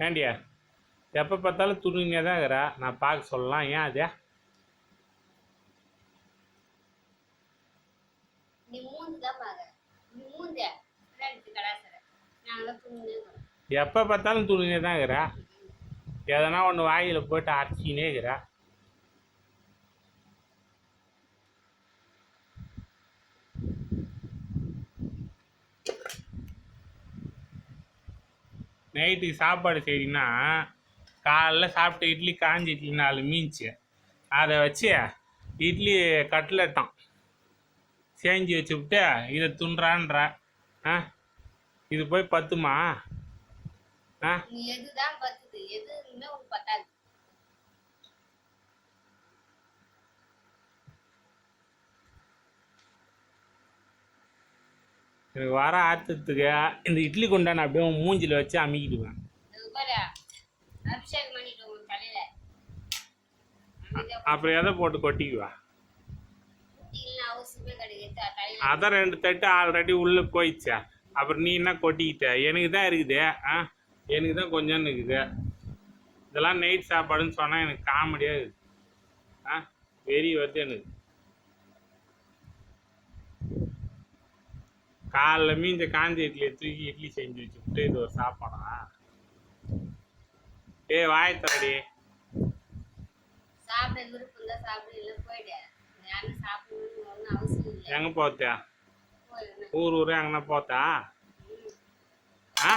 ஏண்டியா? எப்போ பார்த்தாலும் துணிங்க தான் இருக்கிறா. நான் பார்க்க சொல்லலாம். ஏன் அதே? எப்போ பார்த்தாலும் துணிங்க தான் இருக்கிறா. எதனா ஒன்று வாயில் போட்டு அரைச்சிக்கினே இருக்கிறா. நைட்டுக்கு சாப்பாடு செய்யணும்னா காலைல சாப்பிட்டு இட்லி காஞ்ச இட்லி நாலு மீன்ச்சு. அதை வச்சு இட்லி கட்லட்டம். செஞ்சு வச்சுவிட்டு இதை துண்டுறான்ற ஆ இது போய் பத்துமா? ஆ? எதுதான் பத்துது? எதுவுமே உனக்கு பத்தாது. எனக்கு வர ஆத்தத்துக்கு இந்த இட்லி குண்டான அப்படியே உன் மூஞ்சில வச்சு அமுக்கிடுவேன் அப்புறம் எதை போட்டு கொட்டிக்குவா? அதான் ரெண்டு தட்டு ஆல்ரெடி உள்ளே போயிடுச்சா. அப்புறம் நீ என்ன கொட்டிக்கிட்ட? எனக்கு தான் இருக்குது. ஆ எனக்கு தான் கொஞ்சம் இருக்குது. இதெல்லாம் நைட் சாப்பாடுன்னு சொன்னால் எனக்கு காமெடியாக இருக்குது. ஆ வெறி வருது எனக்கு. காலைல மீஞ்ச காஞ்ச இட்லியை தூக்கி இட்லி செஞ்சு வச்சுட்டு இது ஒரு சாப்பாடா? ஏய் வாய் தரடி சாப்பிட விருப்பம் தான் சாப்பிட இல்லை போயிடு. யாரும் சாப்பிடணும்னு ஒன்றும் அவசியம் இல்லை. எங்கே போத்தியா? ஊர் ஊர் எங்கன்னா போத்தா? ஆ?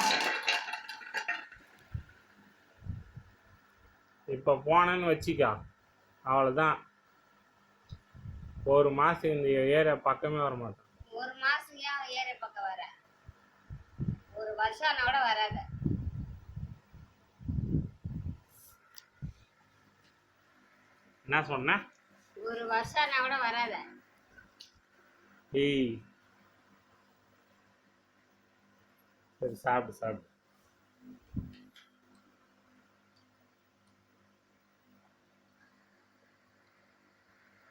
இப்போ போனேன்னு வச்சிக்கோ. அவ்வளோதான் ஒரு மாதம் இந்த ஏரியா பக்கமே வர மாட்டேன் ஒரு மாசம் ஏன் ஏரியா பக்கம் வர. ஒரு வருஷம் ஆனா கூட வராத. என்ன சொன்ன? ஒரு வருஷம் ஆனா கூட வராத. ஏய். சரி சாப்பிடு சாப்பிடு.